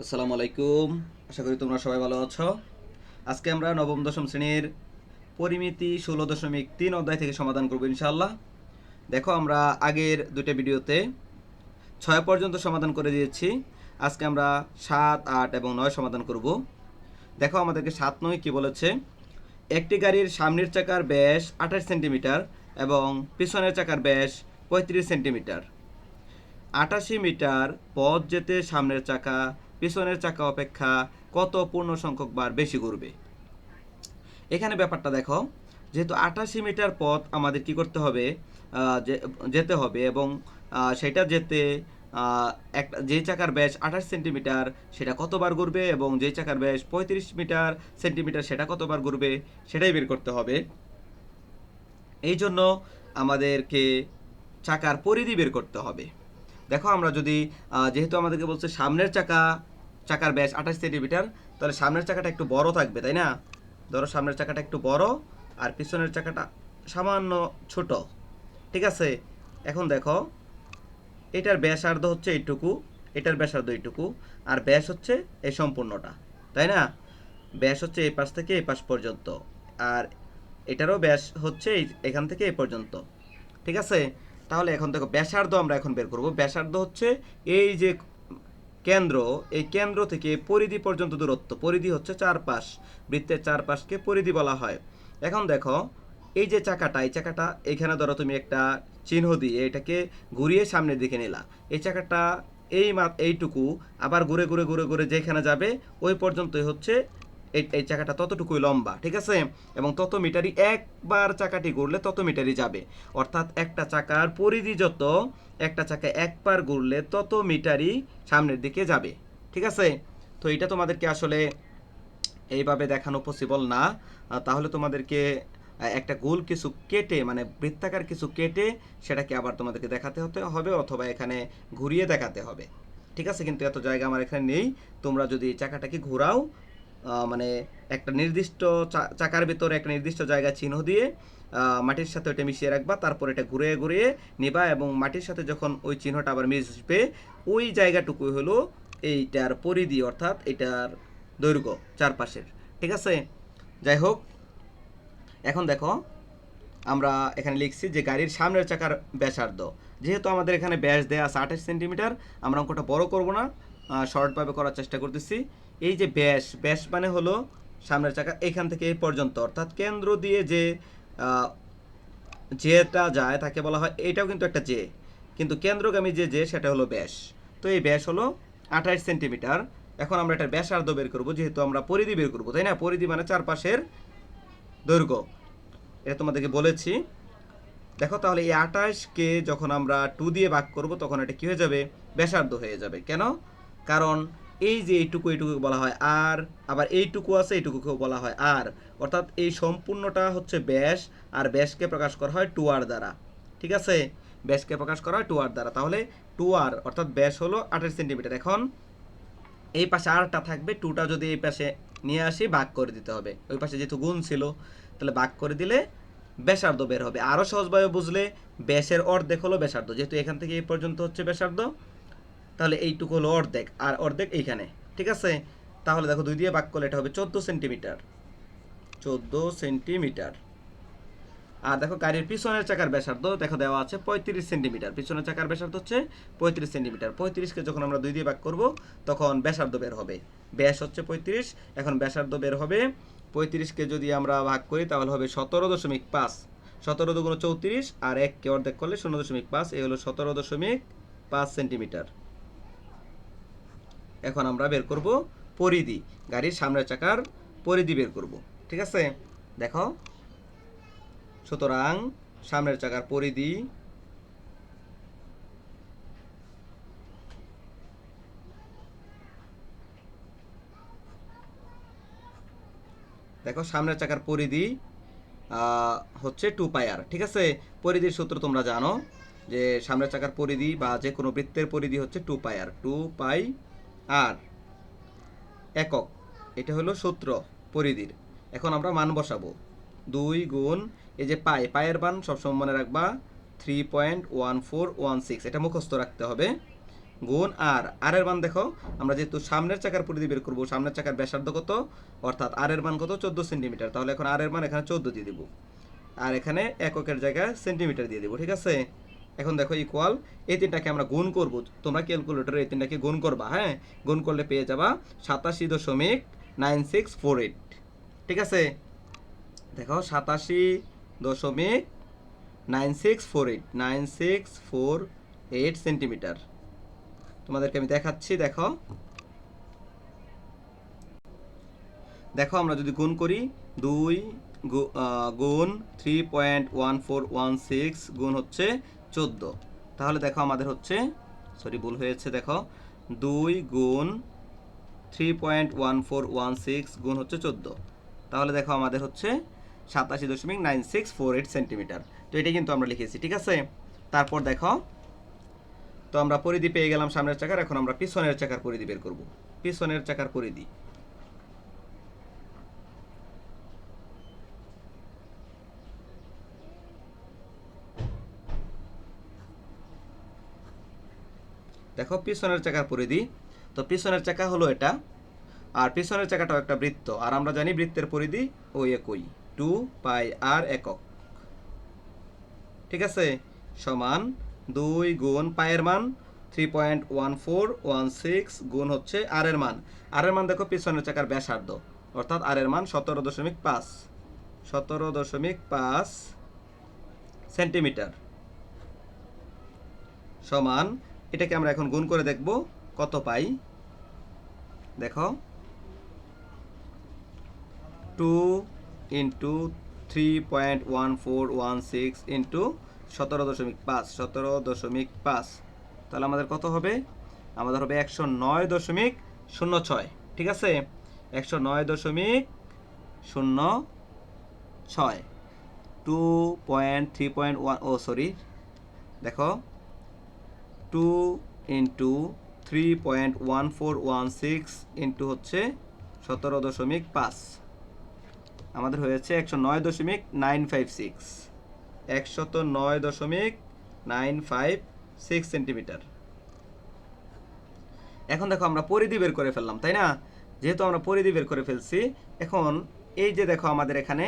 আসসালামু আলাইকুম। আশা করি তোমরা সবাই ভালো আছো। আজকে আমরা নবম, দশম শ্রেণির পরিমিতি ষোলো দশমিক তিন অধ্যায় থেকে সমাধান করব ইনশাআল্লাহ। দেখো, আমরা আগের দুটো ভিডিওতে ছয় পর্যন্ত সমাধান করে দিয়েছি। আজকে আমরা সাত, আট এবং নয় সমাধান করব। দেখো, আমাদেরকে সাত নয় কি বলেছে? একটি গাড়ির সামনের চাকার ব্যাস আঠাশ সেন্টিমিটার এবং পিছনের চাকার ব্যাস পঁয়ত্রিশ সেন্টিমিটার। আটাশি মিটার পথ যেতে সামনের চাকা পিছনের চাকা অপেক্ষা কত পূর্ণ সংখ্যক বার বেশি ঘুরবে? এখানে ব্যাপারটা দেখো, যেহেতু আটাশি মিটার পথ আমাদের কি করতে হবে যেতে হবে এবং সেটা যেতে একটা যে চাকার ব্যাস আঠাশ সেন্টিমিটার সেটা কতবার ঘুরবে এবং যে চাকার ব্যাস পঁয়ত্রিশ মিটার সেন্টিমিটার সেটা কতবার ঘুরবে সেটাই বের করতে হবে। এই জন্য আমাদেরকে চাকার পরিধি বের করতে হবে। দেখো আমরা যদি যেহেতু আমাদেরকে বলছে সামনের চাকা চাকার ব্যাস আঠাশ সেন্টিমিটার, তাহলে সামনের চাকাটা একটু বড় থাকবে, তাই না? ধরো সামনের চাকাটা একটু বড়, আর পিছনের চাকাটা সামান্য ছোট, ঠিক আছে? এখন দেখো, এটার ব্যাসার্ধ হচ্ছে এইটুকু, এটার ব্যাসার্ধ এইটুকু, আর ব্যাস হচ্ছে এই সম্পূর্ণটা, তাই না? ব্যাস হচ্ছে এই পাশ থেকে এই পাশ পর্যন্ত, আর এটারও ব্যাস হচ্ছে এখান থেকে এই পর্যন্ত, ঠিক আছে? তাহলে এখন দেখো, ব্যাসার্ধ আমরা এখন বের করব, ব্যাসার্ধ হচ্ছে এই যে কেন্দ্র, এই কেন্দ্র থেকে পরিধি পর্যন্ত দূরত্ব। পরিধি হচ্ছে চারপাশ, বৃত্তের চারপাশকে পরিধি বলা হয়। এখন দেখো, এই যে চাকাটা, এই চাকাটা, এখানে ধরো তুমি একটা চিহ্ন দিয়ে এটাকে ঘুরিয়ে সামনের দিকে নিলা। এই চাকাটা এই এইটুকু, আবার ঘুরে ঘুরে ঘুরে ঘুরে যেখানে যাবে, ওই পর্যন্তই হচ্ছে এই এই চাকাটা ততটুকুই লম্বা, ঠিক আছে? এবং তত মিটারই একবার চাকাটি ঘুরলে তত মিটারই যাবে। অর্থাৎ একটা চাকার পরিধি যত, একটা চাকা একবার ঘুরলে তত মিটারই সামনের দিকে যাবে, ঠিক আছে? তো এটা তোমাদেরকে আসলে এইভাবে দেখানো পসিবল না। তাহলে তোমাদেরকে একটা গোল কিছু কেটে মানে বৃত্তাকার কিছু কেটে সেটাকে আবার তোমাদেরকে দেখাতে হতে হবে অথবা এখানে ঘুরিয়ে দেখাতে হবে। ঠিক আছে? কিন্তু এত জায়গা আমার এখানে নেই। তোমরা যদি চাকাটাকে ঘোরাও মানে একটা নির্দিষ্ট চাকার ভিতরে একটা নির্দিষ্ট জায়গা চিহ্ন দিয়ে মাটির সাথে ওইটা মিশিয়ে রাখবা, তারপর এটা ঘুরে ঘুরিয়ে নিবা এবং মাটির সাথে যখন ওই চিহ্নটা আবার মিশবে, ওই জায়গাটুকুই হলো এইটার পরিধি অর্থাৎ এটার দৈর্ঘ্য চারপাশের। ঠিক আছে? যাই হোক, এখন দেখো, আমরা এখানে লিখছি যে গাড়ির সামনের চাকার ব্যাসার্ধ। যেহেতু আমাদের এখানে ব্যাস দেয়া আছে আঠাশ সেন্টিমিটার, আমরা অঙ্কটা বড় করব না শর্টভাবে করার চেষ্টা করতেছি। এই যে ব্যাস ব্যাস মানে হলো সামনের চাকা এখান থেকে এই পর্যন্ত। অর্থাৎ কেন্দ্র দিয়ে যে যেটা যায় তাকে বলা হয়, এটাও কিন্তু একটা জে। কিন্তু কেন্দ্রগামী যে জে, সেটা হলো ব্যাস। তো এই ব্যাস হলো আঠাশ সেন্টিমিটার। এখন আমরা এটা ব্যাসার্ধ বের করব, যেহেতু আমরা পরিধি বের করব, তাই না? পরিধি মানে চারপাশের দৈর্ঘ্য। এটা তোমাদেরকে বলেছি। দেখো তাহলে এই আঠাশকে যখন আমরা টু দিয়ে ভাগ করব, তখন এটা কি হয়ে যাবে? ব্যাসার্ধ হয়ে যাবে। কেন? কারণ এই যে এইটুকু এইটুকু বলা হয় আর, আবার এইটুকু আছে, এইটুকুকেও বলা হয় আর। অর্থাৎ এই সম্পূর্ণটা হচ্ছে ব্যাস, আর ব্যাসকে প্রকাশ করা হয় টু আর দ্বারা। ঠিক আছে? ব্যাসকে প্রকাশ করা হয় টু আর দ্বারা। তাহলে টু আর, অর্থাৎ ব্যাস হলো আঠাশ সেন্টিমিটার। এখন এই পাশে আরটা থাকবে, টুটা যদি এই পাশে নিয়ে আসি, ভাগ করে দিতে হবে। ওই পাশে যেহেতু গুণ ছিল, তাহলে ভাগ করে দিলে ব্যাসার্ধ বের হবে। আরও সহজভাবে বুঝলে, ব্যাসের অর্ধেক হলো ব্যাসার্ধ। যেহেতু এখান থেকে এই পর্যন্ত হচ্ছে ব্যাসার্ধ তাহলে এইটুকু হলো অর্ধেক, আর অর্ধেক এইখানে, ঠিক আছে? তাহলে দেখো দুই দিয়ে ভাগ করলে এটা হবে চোদ্দ সেন্টিমিটার। চোদ্দ সেন্টিমিটার। আর দেখো গাড়ির পিছনের চাকার ব্যাসার্ধ, দেখো দেওয়া আছে পঁয়ত্রিশ সেন্টিমিটার। পিছনের চাকার ব্যাসার্ধ হচ্ছে পঁয়ত্রিশ সেন্টিমিটার। পঁয়ত্রিশকে যখন আমরা দুই দিয়ে ভাগ করব, তখন ব্যাসার্ধ বের হবে। ব্যাস হচ্ছে পঁয়ত্রিশ, এখন ব্যাসার্ধ বের হবে। পঁয়ত্রিশকে যদি আমরা ভাগ করি, তাহলে হবে সতেরো দশমিক পাঁচ। সতেরো দুগুণ চৌত্রিশ, আর এককে অর্ধেক করলে শূন্য দশমিক পাঁচ, এ হলো সতেরো দশমিক পাঁচ সেন্টিমিটার। এখন আমরা বের করব পরিধি। গাড়ির সামনের চাকার পরিধি বের করব। ঠিক আছে? দেখো। সুতরাং সামনের চাকার পরিধি দেখো, সামনের চাকার পরিধি হচ্ছে টু পায়ার ঠিক আছে? পরিধির সূত্র তোমরা জানো যে সামনের চাকার পরিধি বা যে কোনো বৃত্তের পরিধি হচ্ছে টু পাই আর টু পাই আর একক, এটা হলো সূত্র পরিধির। এখন আমরা মান বসাবো। দুই গুণ, এই যে পাই পায়ের মান সবসময় মনে রাখবা three point one four one six এটা মুখস্থ রাখতে হবে। গুণ আর আর এর মান দেখো, আমরা যেহেতু সামনের চাকার পরিধি বের করব, সামনের চাকার ব্যাসার্ধ কত? অর্থাৎ আর এর মান কত? চোদ্দ সেন্টিমিটার। তাহলে এখন আর এর মান এখানে চোদ্দ দিয়ে দিব। আর এখানে এককের জায়গায় সেন্টিমিটার দিয়ে দিব, ঠিক আছে? এখন দেখো ইকুয়াল এই তিনটাকে আমরা গুণ করব। তোমরা ক্যালকুলেটরে এই তিনটাকে গুণ করবা হ্যাঁ? গুণ করলে পেয়ে যাবা সাতাশি দশমিক নাইন সিক্স ফোর এইট ঠিক আছে? দেখো, সাতাশি দশমিক nine six four eight nine six four eight centimetre তোমাদেরকে আমি দেখাচ্ছি, দেখো। দেখো, আমরা যদি গুণ করি, দুই গুণ three point one four one six গুণ হচ্ছে চোদ্দ। তাহলে দেখো আমাদের হচ্ছে সরি ভুল হয়েছে, দেখো। দুই গুণ three point one four one six গুণ হচ্ছে চোদ্দ। তাহলে দেখো আমাদের হচ্ছে সাতাশি দশমিক nine six four eight centimetre তো এটা কিন্তু আমরা লিখেছি, ঠিক আছে? তারপর দেখো, তো আমরা পরিধি পেয়ে গেলাম সামনের চাকার, এখন আমরা পিছনের চাকার পরিধি বের করব। পিছনের চাকার পরিধি। দেখো পিছনের চাকার পরিধি। তো পিছনের চাকা হলো এটা, আর পিছনের চাকাটাও একটা বৃত্ত, আর আমরা জানি বৃত্তের পরিধি ওই একই, টু পাই আর একক। ঠিক আছে? সমান দুই গুণ পায়ের মান, three point one four one six গুণ হচ্ছে আর এর মান। আর এর মান দেখো পিছনের চাকার ব্যাসার্ধ, অর্থাৎ আর এর মান সতেরো দশমিক পাঁচ, সতেরো দশমিক পাঁচ সেন্টিমিটার। সমান এটাকে আমরা এখন গুণ করে দেখব কত পাই। দেখো। Two into three point one four one six into সতেরো দশমিক পাঁচ, সতেরো দশমিক পাঁচ। তাহলে আমাদের কত হবে? আমাদের হবে একশো নয় দশমিক শূন্য ছয়, ঠিক আছে? একশো নয় দশমিক শূন্য ছয়। Two point three point one, oh sorry, দেখো। Two into three point one four one six into হচ্ছে সতেরো দশমিক পাঁচ। আমাদের হয়েছে একশো নয় দশমিক নাইন ফাইভ সিক্স একশত নয় দশমিক নাইন ফাইভ সিক্স সেন্টিমিটার এখন দেখো আমরা পরিধি বের করে ফেললাম, তাই না? যেহেতু আমরা পরিধি বের করে ফেলছি, এখন এই যে দেখো আমাদের এখানে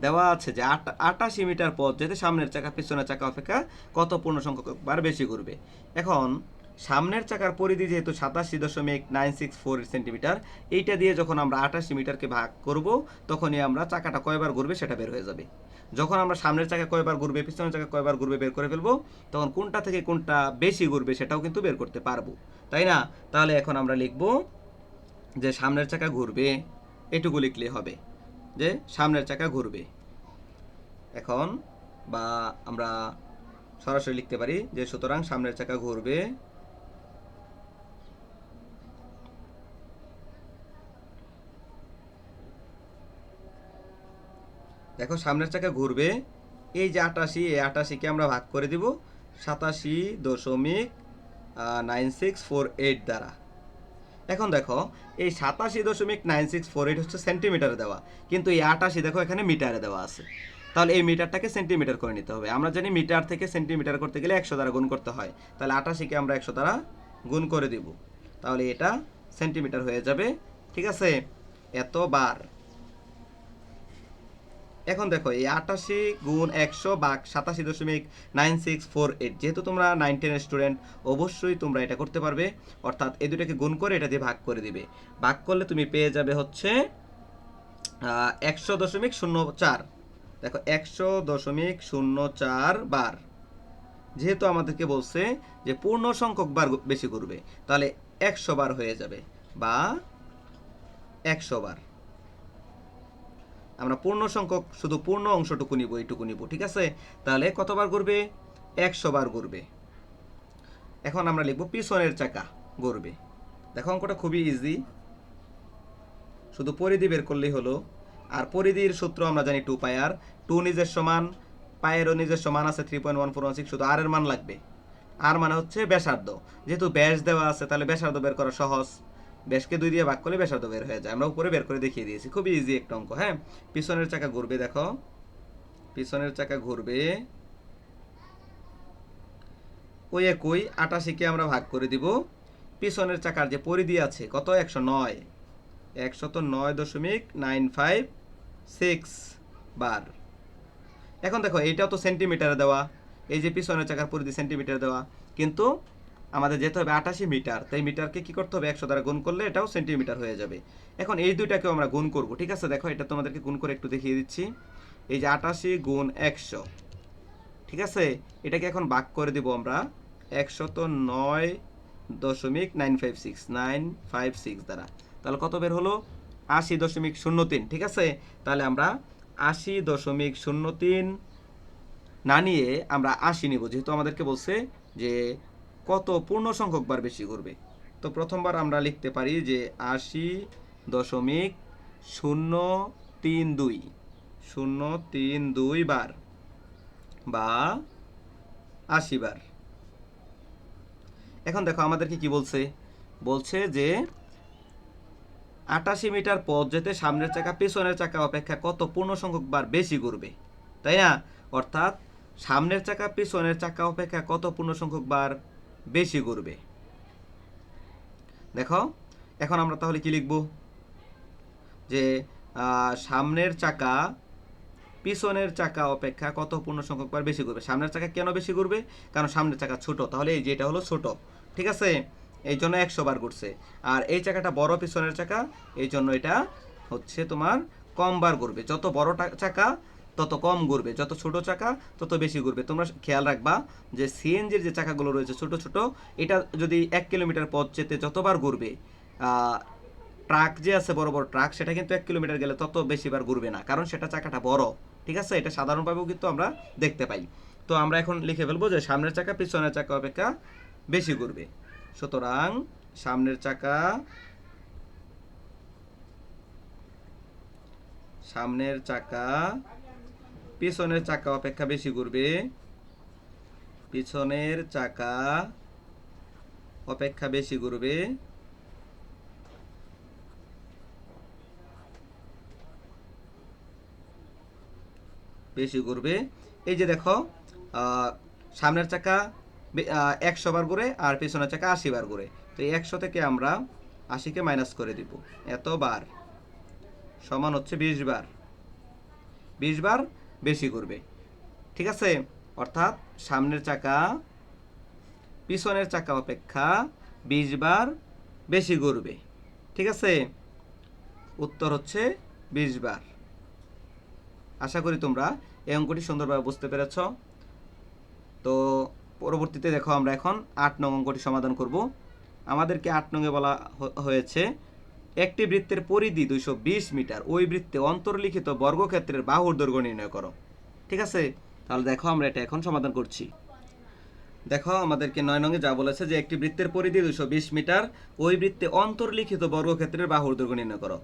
দেওয়া আছে যে আট আটাশি মিটার পথ যেতে সামনের চাকা, পিছনের চাকা অপেক্ষা কত পূর্ণ সংখ্যক বার বেশি ঘুরবে। এখন, সামনের চাকার পরিধি যেহেতু সাতাশি দশমিক নাইন সিক্স ফোর সেন্টিমিটার, এইটা দিয়ে যখন আমরা আটাশি মিটারকে ভাগ করব, তখনই আমরা চাকাটা কয়বার ঘুরবে সেটা বের হয়ে যাবে। যখন আমরা সামনের চাকা কয়বার ঘুরবে, পিছনের চাকা কয়বার ঘুরবে বের করে ফেলব, তখন কোনটা থেকে কোনটা বেশি ঘুরবে সেটাও কিন্তু বের করতে পারব। তাই না? তাহলে এখন আমরা লিখব যে সামনের চাকা ঘুরবে, এটুকু লিখলে হবে। যে সামনের চাকা ঘুরবে। এখন বা আমরা সরাসরি লিখতে পারি যে সুতরাং সামনের চাকা ঘুরবে। দেখো, সামনের চাকা ঘুরবে। এই যে আটাশি, এই আটাশিকে আমরা ভাগ করে দিব সাতাশি দশমিক নাইন সিক্স ফোর এইট দ্বারা। এখন দেখো, এই সাতাশি দশমিক নাইন সিক্স ফোর এইট হচ্ছে সেন্টিমিটারে দেওয়া। কিন্তু এই আটাশি দেখো, এখানে মিটারে দেওয়া আছে। তাহলে এই মিটারটাকে সেন্টিমিটার করে নিতে হবে। আমরা জানি মিটার থেকে সেন্টিমিটার করতে গেলে একশো দ্বারা গুণ করতে হয়। তাহলে আটাশিকে আমরা একশো দ্বারা গুণ করে দিব। তাহলে এটা সেন্টিমিটার হয়ে যাবে। ঠিক আছে? এত বার এখন দেখো, এই আটাশি গুণ একশো বাঘ সাতাশি দশমিক নাইন সিক্স ফোর এইট। যেহেতু তোমরা নাইন টেনের স্টুডেন্ট, অবশ্যই তোমরা এটা করতে পারবে। অর্থাৎ এই দুটাকে গুণ করে এটা দিয়ে ভাগ করে দিবে। ভাগ করলে তুমি পেয়ে যাবে হচ্ছে একশো দশমিক শূন্য চার। দেখো, একশো দশমিক শূন্য চার বার। যেহেতু আমাদেরকে বলছে যে পূর্ণ সংখ্যক বার বেশি করবে, তাহলে একশো বার হয়ে যাবে বা একশো বার। আমরা পূর্ণ সংখ্যক, শুধু পূর্ণ অংশটুকু নিব, এইটুকু নিব, ঠিক আছে? তাহলে কতবার ঘুরবে একশো বার ঘুরবে এখন আমরা লিখব পিছনের চাকা ঘুরবে দেখো অঙ্কটা খুবই ইজি শুধু পরিধি বের করলেই হলো। আর পরিধির সূত্র আমরা জানি টু পাই আর টু নিজের সমান, পায়েরও নিজের সমান আছে three point one four one six শুধু আর এর মান লাগবে। আর মানে হচ্ছে ব্যাসার্ধ। যেহেতু ব্যাস দেওয়া আছে, তাহলে ব্যাসার্ধ বের করা সহজ। ব্যাসকে দুই দিয়ে ভাগ করলে ব্যাসার্ধ বের হয়ে যায়। আমরা উপরে বের করে দেখিয়ে দিয়েছি। খুবই ইজি একটা অঙ্ক হ্যাঁ? পিছনের চাকা ঘুরবে, দেখো। পিছনের চাকা ঘুরবে। ওই একই, আটাশিকে আমরা ভাগ করে দিব। পিছনের চাকার যে পরিধি আছে, কত? একশো নয়। একশত নয় দশমিক নাইন ফাইভ সিক্স বার। এখন দেখো, এইটাও তো সেন্টিমিটারে দেওয়া। এই যে পিছনের চাকার পরিধি সেন্টিমিটার দেওয়া। কিন্তু আমাদের যেতে হবে আটাশি মিটার। তাই মিটারকে কি করতে হবে? একশো দ্বারা গুণ করলে এটাও সেন্টিমিটার হয়ে যাবে। এখন এই দুইটাকেও আমরা গুণ করব, ঠিক আছে? দেখো, এটা তোমাদেরকে গুণ করে একটু দেখিয়ে দিচ্ছি। এই যে আটাশি গুণ একশো, ঠিক আছে? এটাকে এখন বাক করে দিব আমরা একশত নয় দশমিক nine five six, nine five six দ্বারা। তাহলে কত বের হলো? আশি দশমিক শূন্য তিন, ঠিক আছে? তাহলে আমরা আশি দশমিক শূন্য তিন না নিয়ে আমরা আশি নিব। যেহেতু আমাদেরকে বলছে যে কত পূর্ণ সংখ্যক বার বেশি করবে? তো প্রথমবার আমরা লিখতে পারি যে আশি দশমিক শূন্য তিন দুই, শূন্য তিন দুই বার বা আশি বার। এখন দেখো আমাদেরকে কি বলছে? বলছে যে আটাশি মিটার পথ যেতে সামনের চাকা, পেছনের চাকা অপেক্ষা কত পূর্ণ সংখ্যক বার বেশি করবে? তাই না? অর্থাৎ সামনের চাকা, পিছনের চাকা অপেক্ষা কত পূর্ণ সংখ্যক বার বেশি করবে দেখো, এখন আমরা তাহলে কি লিখব? যে সামনের চাকা পিছনের চাকা অপেক্ষা কত পূর্ণ সংখ্যক বার বেশি করবে সামনের চাকা কেন বেশি করবে কারণ সামনের চাকা ছোট। তাহলে এই যে এটা হলো ছোট। ঠিক আছে? এই জন্য একশো বার ঘুরছে। আর এই চাকাটা বড় পিছনের চাকা, এই জন্য এটা হচ্ছে তোমার কম বার ঘুরবে। যত বড় চাকা তত কম ঘুরবে, যত ছোট চাকা তত বেশি ঘুরবে। তোমরা খেয়াল রাখবা যে সিএনজির যে চাকাগুলো রয়েছে ছোট ছোট, এটা যদি এক কিলোমিটার পথ যেতে যতবার ঘুরবে ট্রাক যে আছে বড় বড় ট্রাক, সেটা কিন্তু এক কিলোমিটার গেলে তত বেশিবার ঘুরবে না। কারণ সেটা চাকাটা বড়, ঠিক আছে? এটা সাধারণভাবেও কিন্তু আমরা দেখতে পাই। তো আমরা এখন লিখে ফেলব যে সামনের চাকা পিছনের চাকা অপেক্ষা বেশি ঘুরবে। সুতরাং সামনের চাকা সামনের চাকা পিছনের চাকা অপেক্ষা বেশি ঘুরবে পিছনের চাকা অপেক্ষা বেশি ঘুরবে বেশি ঘুরবে এই যে দেখো সামনের চাকা একশো বার ঘুরে আর পেছনের চাকা আশি বার ঘুরে তো এই একশো থেকে আমরা আশিকে মাইনাস করে দিব। এত বার সমান হচ্ছে বিশ বার। বিশ বার বেশি ঘুরবে। ঠিক আছে? অর্থাৎ সামনের চাকা, পিছনের চাকা অপেক্ষা বিশ বার বেশি ঘুরবে। ঠিক আছে? উত্তর হচ্ছে বিশ বার। আশা করি তোমরা এই অঙ্কটি সুন্দরভাবে বুঝতে পেরেছ। তো পরবর্তীতে দেখো আমরা এখন আট নং অঙ্কটি সমাধান করব। আমাদেরকে আট নঙে বলা হয়েছে একটি বৃত্তের পরিধি দুইশো বিশ মিটার, ওই বৃত্তে অন্তর্লিখিত বর্গক্ষেত্রের বাহুর দৈর্ঘ্য নির্ণয় করো। ঠিক আছে? তাহলে দেখো আমরা এটা এখন সমাধান করছি। দেখো আমাদেরকে নয় নঙ্গে যা বলেছে যে একটি বৃত্তের পরিধি দুশো মিটার, ওই বৃত্তে অন্তর্লিখিত বর্গক্ষেত্রের বাহুর দৈর্ঘ্য নির্ণয় করো।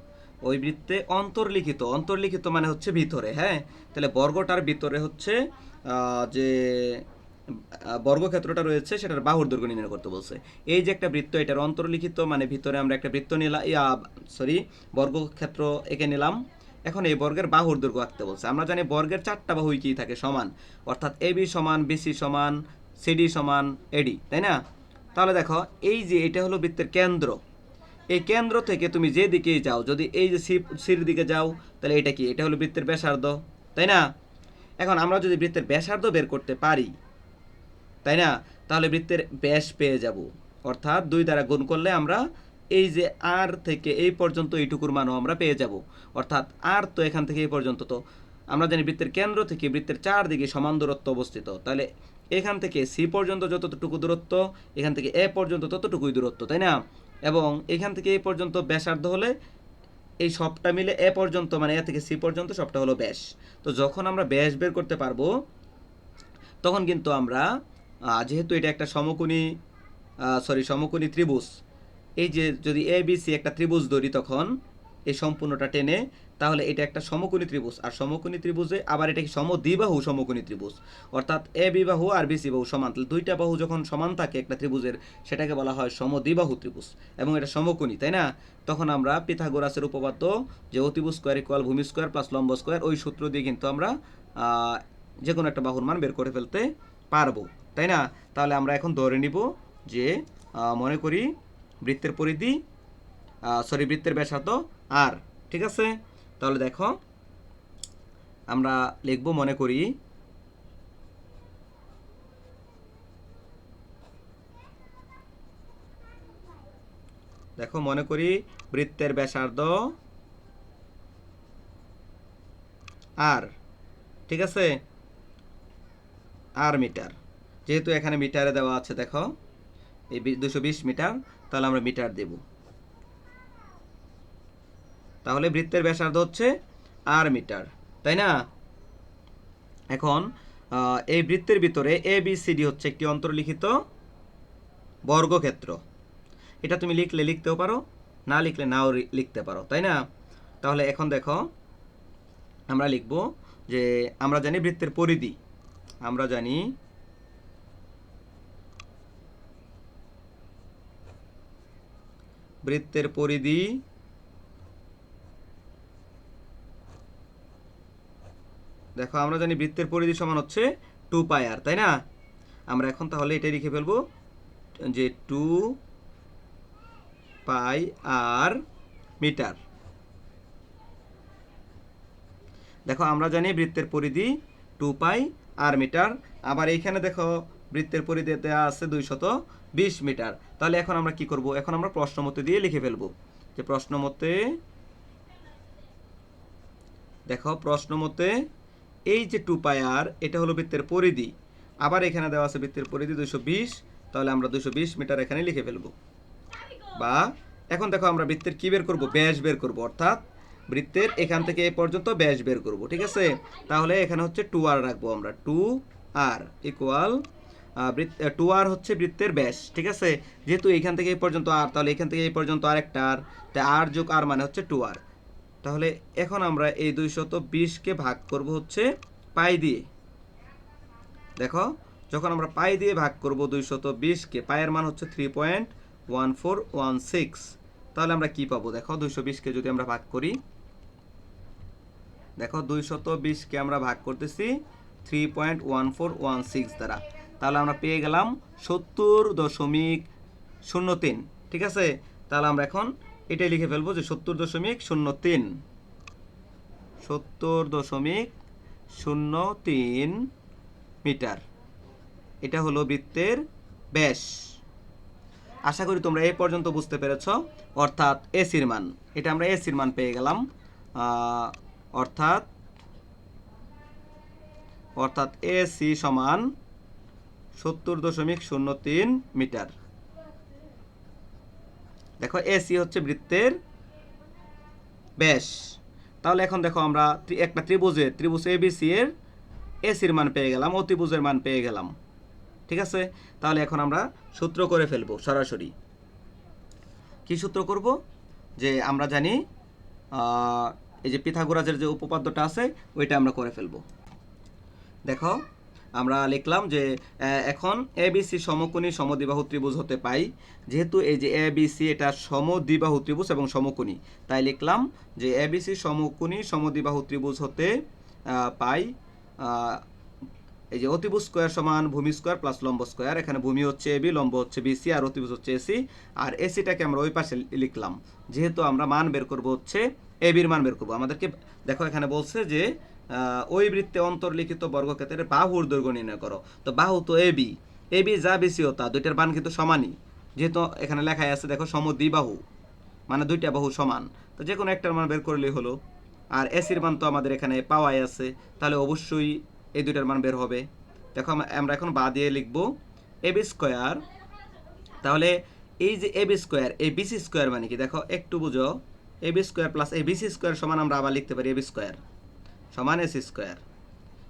ওই বৃত্তে অন্তর্লিখিত অন্তর্লিখিত মানে হচ্ছে ভিতরে হ্যাঁ? তাহলে বর্গটার ভিতরে হচ্ছে যে বর্গক্ষেত্রটা রয়েছে, সেটার বাহুর দৈর্ঘ্য নির্ণয় করতে বলছে। এই যে একটা বৃত্ত, এটার অন্তর্লিখিত মানে ভিতরে আমরা একটা বৃত্ত নিলাম ইয়া, সরি, বর্গক্ষেত্র এঁকে নিলাম। এখন এই বর্গের বাহুর দৈর্ঘ্য আঁকতে বলছে। আমরা জানি বর্গের চারটা বাহুই কি থাকে, সমান। অর্থাৎ এবি সমান বিসি সমান সিডি সমান এডি তাই না? তাহলে দেখো, এই যে এটা হলো বৃত্তের কেন্দ্র। এই কেন্দ্র থেকে তুমি যে দিকেই যাও, যদি এই যে সি, সির দিকে যাও, তাহলে এটা কি? এটা হলো বৃত্তের ব্যাসার্ধ, তাই না? এখন আমরা যদি বৃত্তের ব্যাসার্ধ বের করতে পারি তাই না? তাহলে বৃত্তের ব্যাস পেয়ে যাব। অর্থাৎ দুই দ্বারা গুণ করলে আমরা এই যে আর থেকে এই পর্যন্ত এইটুকুর মানও আমরা পেয়ে যাব। অর্থাৎ আর তো এখান থেকে এই পর্যন্ত তো। আমরা জানি বৃত্তের কেন্দ্র থেকে বৃত্তের চারদিকে সমান দূরত্ব অবস্থিত। তাহলে এখান থেকে সি পর্যন্ত যতটুকু দূরত্ব, এখান থেকে এ পর্যন্ত ততটুকুই দূরত্ব, তাই না? এবং এখান থেকে এই পর্যন্ত ব্যাসার্ধ হলে এই সবটা মিলে এ পর্যন্ত মানে এ থেকে সি পর্যন্ত সবটা হলো ব্যাস। তো যখন আমরা ব্যাস বের করতে পারব, তখন কিন্তু আমরা যেহেতু এটা একটা সমকোণী সরি সমকোণী ত্রিভুজ, এই যে যদি এ বি সি একটা ত্রিভুজ ধরি তখন, এই সম্পূর্ণটা টেনে, তাহলে এটা একটা সমকোণী ত্রিভুজ, আর সমকোণী ত্রিভুজে আবার এটা কি সমদ্বিবাহু সমকোণী ত্রিভুজ, অর্থাৎ এ বিবাহু আর বিসি বাহু সমান দুইটা বাহু যখন সমান থাকে একটা ত্রিভুজের, সেটাকে বলা হয় সমদ্বিবাহু ত্রিভুজ, এবং এটা সমকোণী, তাই না? তখন আমরা পিথাগোরাসের উপপাদ্য, যে অতিভুজ স্কোয়ার ইকুয়াল ভূমি স্কোয়ার প্লাস লম্ব স্কোয়ার ওই সূত্র দিয়ে কিন্তু আমরা যে কোনো একটা বাহুর মান বের করে ফেলতে পারব। তাই না? তাহলে আমরা এখন ধরে নিব যে মনে করি বৃত্তের পরিধি সরি বৃত্তের ব্যাসার্ধ আর ঠিক আছে? তাহলে দেখো, আমরা লিখব মনে করি দেখো, মনে করি বৃত্তের ব্যাসার্ধ আর ঠিক আছে? R meter. যেহেতু এখানে মিটারে দেওয়া আছে, দেখো, এই দুশো বিশ মিটার, তাহলে আমরা মিটার দেব। তাহলে বৃত্তের ব্যাসার্ধ হচ্ছে আর মিটার, তাই না? এখন এই বৃত্তের ভিতরে এ বি সি ডি হচ্ছে একটি অন্তর্লিখিত বর্গক্ষেত্র। এটা তুমি লিখলে লিখতেও পারো, না লিখলে নাও লিখতে পারো, তাই না? তাহলে এখন দেখো, আমরা লিখব যে আমরা জানি বৃত্তের পরিধি, আমরা জানি বৃত্তের পরিধি দেখো, আমরা জানি বৃত্তের পরিধি সমান হচ্ছে টু পাই আর তাই না? আমরা এখন তাহলে এটাই লিখে ফেলব যে টু পাই আর মিটার। দেখো, আমরা জানি বৃত্তের পরিধি টু পাই আর মিটার। আবার এইখানে দেখো, বৃত্তের পরিধি দেওয়া আছে দুইশত বিশ মিটার। তাহলে এখন আমরা কি করব? এখন আমরা প্রশ্ন মতে দিয়ে লিখে ফেলব। যে প্রশ্ন মতে দেখো প্রশ্ন মতে এই যে টু পাই আর এটা হলো বৃত্তের পরিধি। আবার এখানে দেওয়া আছে বৃত্তের পরিধি দুইশো বিশ, তাহলে আমরা দুইশো বিশ মিটার এখানে লিখে ফেলব। বা এখন দেখো আমরা বৃত্তের কি বের করব? ব্যাস বের করব, অর্থাৎ বৃত্তের এখান থেকে এই পর্যন্ত ব্যাস বের করব, ঠিক আছে? তাহলে এখানে হচ্ছে টু আর রাখব আমরা। Two r equal to r হচ্ছে বৃত্তের ব্যাস, ঠিক আছে? যেহেতু এখান থেকে এই পর্যন্ত আর তাহলে এখান থেকে এই পর্যন্ত আর তাই আর যোগ আর মানে হচ্ছে টু আর তাহলে এখন আমরা এই দুইশত বিশকে ভাগ করব হচ্ছে পাই দিয়ে। দেখো, যখন আমরা পাই দিয়ে ভাগ করব দুইশত বিশকে পায়ের মান হচ্ছে three point one four one six তাহলে আমরা কি পাবো? দেখো দুইশো বিশকে যদি আমরা ভাগ করি, দেখো, দুইশত বিশকে আমরা ভাগ করতেছি three point one four one six দ্বারা। তাহলে আমরা পেয়ে গেলাম সত্তর দশমিক শূন্য তিন, ঠিক আছে? তাহলে আমরা এখন এটাই লিখে ফেলব যে সত্তর দশমিক শূন্য তিন, সত্তর দশমিক শূন্য তিন মিটার। এটা হলো বৃত্তের ব্যাস। আশা করি তোমরা এই পর্যন্ত বুঝতে পেরেছ, অর্থাৎ এসির মান। এটা আমরা এসির মান পেয়ে গেলাম অর্থাৎ অর্থাৎ এসি সমান সত্তর দশমিক শূন্য তিন মিটার। দেখো এসি হচ্ছে বৃত্তের ব্যাস। তাহলে এখন দেখো আমরা একটা ত্রিভুজের, ত্রিভুজ এবিসি এর এসির মান পেয়ে গেলাম, অতিভুজের মান পেয়ে গেলাম। ঠিক আছে? তাহলে এখন আমরা সূত্র করে ফেলব সরাসরি। কি সূত্র করব? যে আমরা জানি এই যে পিথাগোরাসের যে উপপাদ্যটা আছে, ওইটা আমরা করে ফেলব। দেখো আমরা লিখলাম যে এখন এবিসি সমকোণী সমদ্বিবাহু ত্রিভুজ হতে পাই। যেহেতু এই যে এ এবিসি এটা সমদ্বিবাহু ত্রিভুজ এবং সমকোণী, তাই লিখলাম যে এবিসি সমকোণী সমদ্বিবাহু ত্রিভুজ হতে পাই এই যে অতিভুজ স্কোয়ার সমান ভূমি স্কোয়ার প্লাস লম্ব স্কোয়ার। এখানে ভূমি হচ্ছে এবি লম্ব হচ্ছে বিসি আর অতিভুজ হচ্ছে এসি আর এসিটাকে আমরা ওই পাশে লিখলাম। যেহেতু আমরা মান বের করব হচ্ছে এবির মান বের করব। আমাদেরকে, দেখো এখানে বলছে যে ওই বৃত্তে অন্তর্লিখিত বর্গক্ষেত্রের বাহুর দৈর্ঘ্য নির্ণয় করো। তো বাহু তো এ বি। এ বি যা বেশি তা, দুইটার মান কিন্তু সমানই। যেহেতু এখানে লেখাই আছে, দেখো সমদ্বিবাহু মানে দুইটা বাহু সমান। তো যে কোনো একটার মান বের করলেই হলো। আর এসির মান তো আমাদের এখানে পাওয়াই আছে। তাহলে অবশ্যই এই দুইটার মান বের হবে। দেখো আমরা- এখন বা দিয়ে লিখব এবি স্কোয়ার। তাহলে এই যে এবি স্কোয়ার, এই বিসি স্কোয়ার মানে কি? দেখো একটু বুঝো। এবি স্কোয়ার প্লাস এই বিসি স্কোয়ার সমান আমরা আবার লিখতে পারি এবি স্কোয়ার। সমান এসি স্কোয়ার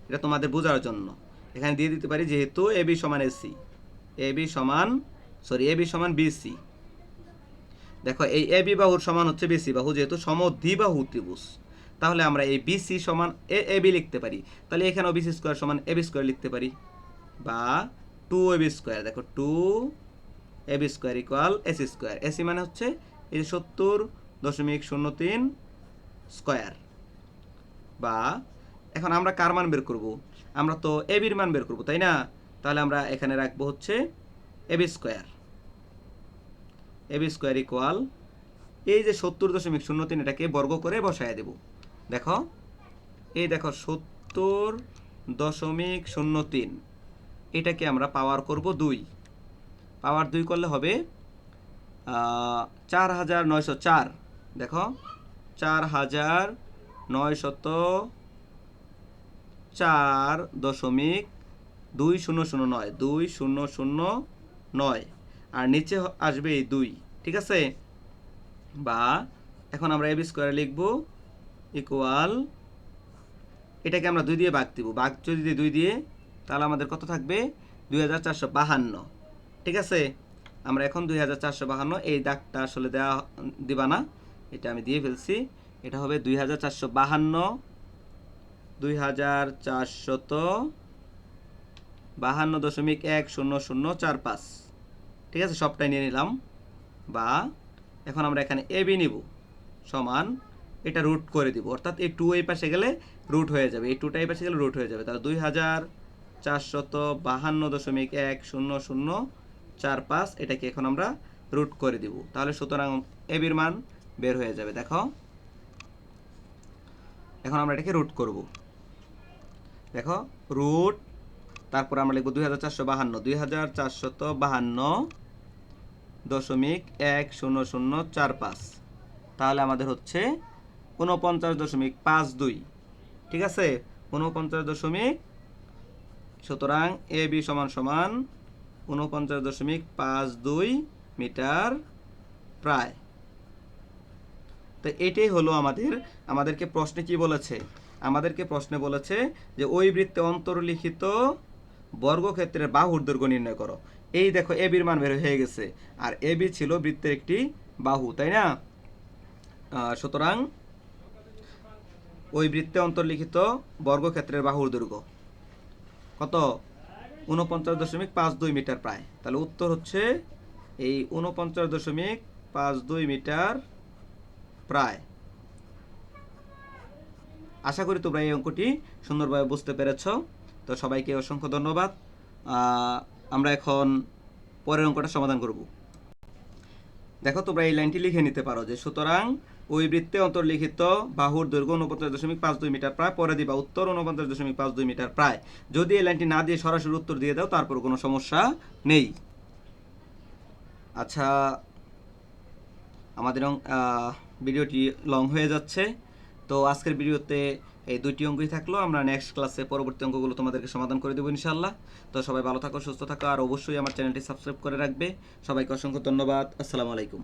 এটা তোমাদের বোঝার জন্য। এখানে দিয়ে দিতে পারি যেহেতু এবি সমান এসি এবি সমান সরি এবি সমান বিসি দেখো, এই এ বি বাহুর সমান হচ্ছে বিসি বাহু যেহেতু সমদ্বিবাহু ত্রিভুজ। তাহলে আমরা এই বিসি সমান এ এবি লিখতে পারি। তাহলে এখানেও বিসি স্কোয়ার সমান এবি স্কোয়ার লিখতে পারি। বা টু এ বি স্কোয়ার দেখো two A B square equal AC square AC মানে হচ্ছে এই সত্তর দশমিক শূন্য তিন স্কোয়ার বা এখন আমরা কার মান বের করব? আমরা তো এবির মান বের করব, তাই না? তাহলে আমরা এখানে রাখব হচ্ছে AB square AB square equal এই যে সত্তর দশমিক শূন্য তিন এটাকে বর্গ করে বসায় দেব। দেখো, এই দেখো সত্তর দশমিক শূন্য তিন, এটাকে আমরা পাওয়ার করব দুই। পাওয়ার দুই করলে হবে চার হাজার নয়শো চার। দেখো, চার হাজার নয়শত চার দশমিক দুই শূন্য শূন্য নয়, দুই শূন্য শূন্য নয়। আর নিচে আসবে এই দুই, ঠিক আছে? বা এখন আমরা এবি স্কোয়ারে লিখব ইকুয়াল এটাকে আমরা দুই দিয়ে ভাগ দিব। ভাগ যদি দুই দিয়ে, তাহলে আমাদের কত থাকবে? দুই হাজার চারশো বাহান্ন, ঠিক আছে? আমরা এখন দুই হাজার চারশো বাহান্ন, এই দাগটা আসলে দেওয়া দিবা না। এটা আমি দিয়ে ফেলছি। এটা হবে দুই হাজার চারশো বাহান্ন, দুই হাজার চারশত বাহান্ন দশমিক এক শূন্য শূন্য চার পাঁচ। ঠিক আছে, সবটাই নিয়ে নিলাম। বা এখন আমরা এখানে এ বি নিব, সমান এটা রুট করে দিব। অর্থাৎ এই টু এই পাশে গেলে রুট হয়ে যাবে। এই টুটা এই পাশে গেলে রুট হয়ে যাবে। তাহলে দুই হাজার চারশত বাহান্ন দশমিক এক শূন্য শূন্য চার পাঁচ এটাকে এখন আমরা রুট করে দিব। তাহলে সুতরাং এবির মান বের হয়ে যাবে। দেখো এখন আমরা এটাকে রুট করব। দেখো রুট তারপর আমরা লিখব দুই হাজার চারশো বাহান্ন। দুই হাজার চারশত বাহান্ন দশমিক এক শূন্য শূন্য চার পাঁচ। তাহলে আমাদের হচ্ছে উনপঞ্চাশ দশমিক পাঁচ দুই। ঠিক আছে? উনপঞ্চাশ দশমিক, সুতরাং এ বি সমান সমান উনপঞ্চাশ দশমিক পাঁচ দুই মিটার প্রায়। তো এটাই হলো আমাদের, আমাদেরকে প্রশ্নে কি বলেছে? আমাদেরকে প্রশ্নে বলেছে যে, ওই বৃত্তে অন্তর্লিখিত বর্গক্ষেত্রের বাহুর দৈর্ঘ্য নির্ণয় করো। এই দেখো এ বির মান বের হয়ে গেছে। আর এ বি ছিল বৃত্তের একটি বাহু, তাই না? সুতরাং ওই বৃত্তে অন্তর্লিখিত বর্গক্ষেত্রের বাহুর দৈর্ঘ্য কত? উনপঞ্চাশ দশমিক পাঁচ দুই মিটার প্রায়। তাহলে উত্তর হচ্ছে এই উনপঞ্চাশ দশমিক পাঁচ দুই মিটার প্রায়। আশা করি তোমরা এই অঙ্কটি সুন্দরভাবে বুঝতে পেরেছ। তো সবাইকে অসংখ্য ধন্যবাদ। আমরা এখন পরের অঙ্কটা সমাধান করব। দেখো, তোমরা এই লাইনটি লিখে নিতে পারো যে, সুতরাং ওই বৃত্তে অন্তর্লিখিত বাহুর দৈর্ঘ্য উনপঞ্চাশ দশমিক পাঁচ দুই মিটার প্রায়, পরে দিবা উত্তর উনপঞ্চাশ দশমিক পাঁচ দুই মিটার প্রায়। যদি এই লাইনটি না দিয়ে সরাসরি উত্তর দিয়ে দাও, তারপর কোনো সমস্যা নেই। আচ্ছা আমাদের ভিডিওটি লং হয়ে যাচ্ছে। তো আজকের ভিডিওতে এই দুইটি অঙ্কই থাকল। আমরা নেক্সট ক্লাসে পরবর্তী অঙ্কগুলো তোমাদেরকে সমাধান করে দেবো ইনশাল্লাহ তো সবাই ভালো থাকো, সুস্থ থাকো, আর অবশ্যই আমার চ্যানেলটি সাবস্ক্রাইব করে রাখবে। সবাইকে অসংখ্য ধন্যবাদ। আসসালামু আলাইকুম।